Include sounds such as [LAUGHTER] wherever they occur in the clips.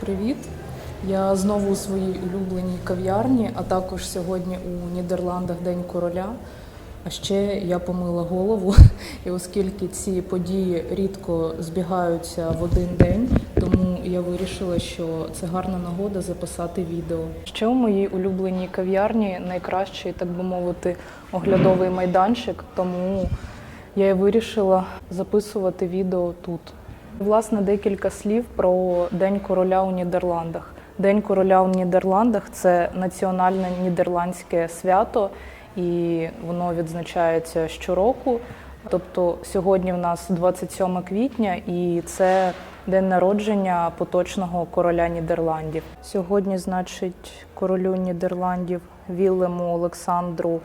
Привіт! Я знову у своїй улюбленій кав'ярні, а також сьогодні у Нідерландах День короля. А ще я помила голову, [LAUGHS] і оскільки ці події рідко збігаються в один день, тому я вирішила, що це гарна нагода записати відео. Ще у моїй улюбленій кав'ярні найкращий, так би мовити, оглядовий майданчик, тому я і вирішила записувати відео тут. Власне, декілька слів про День короля у Нідерландах. День короля у Нідерландах це національне нідерландське свято, і воно відзначається щороку. Тобто сьогодні в нас 27 квітня, і це день народження поточного короля Нідерландів. Сьогодні, значить, королю Нідерландів Віллему Олександру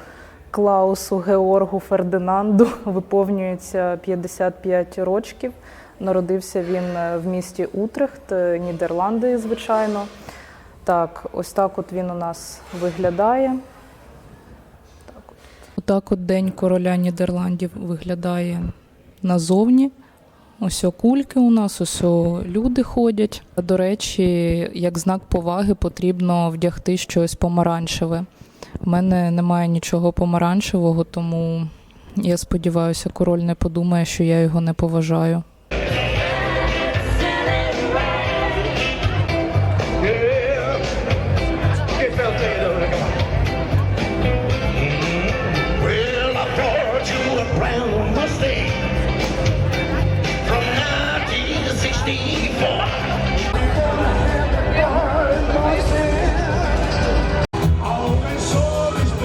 Клаусу Георгу Фердинанду [LAUGHS] виповнюється 55 років. Народився він е, в місті Утрехт, е, Нідерланди, звичайно. Так, ось так от він у нас виглядає. Так от. Отак от День короля Нідерландів виглядає назовні. Ось кульки у нас, ось люди ходять. До речі, як знак поваги потрібно вдягти щось помаранчеве. У мене немає нічого помаранчевого, тому я сподіваюся, король не подумає, що я його не поважаю. Yeah.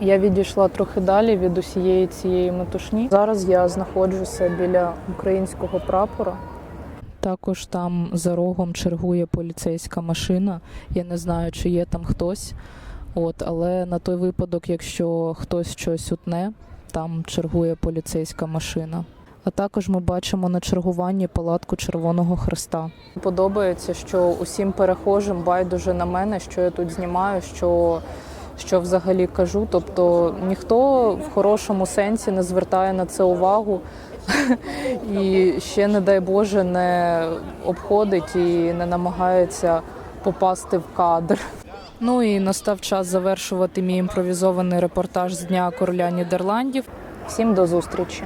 Я відійшла трохи далі від усієї цієї метушні. Зараз я знаходжуся біля українського прапора. Також там за рогом чергує поліцейська машина. Я не знаю, чи є там хтось. От, але на той випадок, якщо хтось щось утне, там чергує поліцейська машина. А також ми бачимо на чергуванні палатку Червоного Хреста. Подобається, що усім перехожим байдуже на мене, що я тут знімаю, що що взагалі кажу. Тобто ніхто в хорошому сенсі не звертає на це увагу. [LAUGHS] І ще, не дай Боже, не обходить і не намагається попасти в кадр. Ну і настав час завершувати мій імпровізований репортаж з Дня короля Нідерландів. Всім до зустрічі!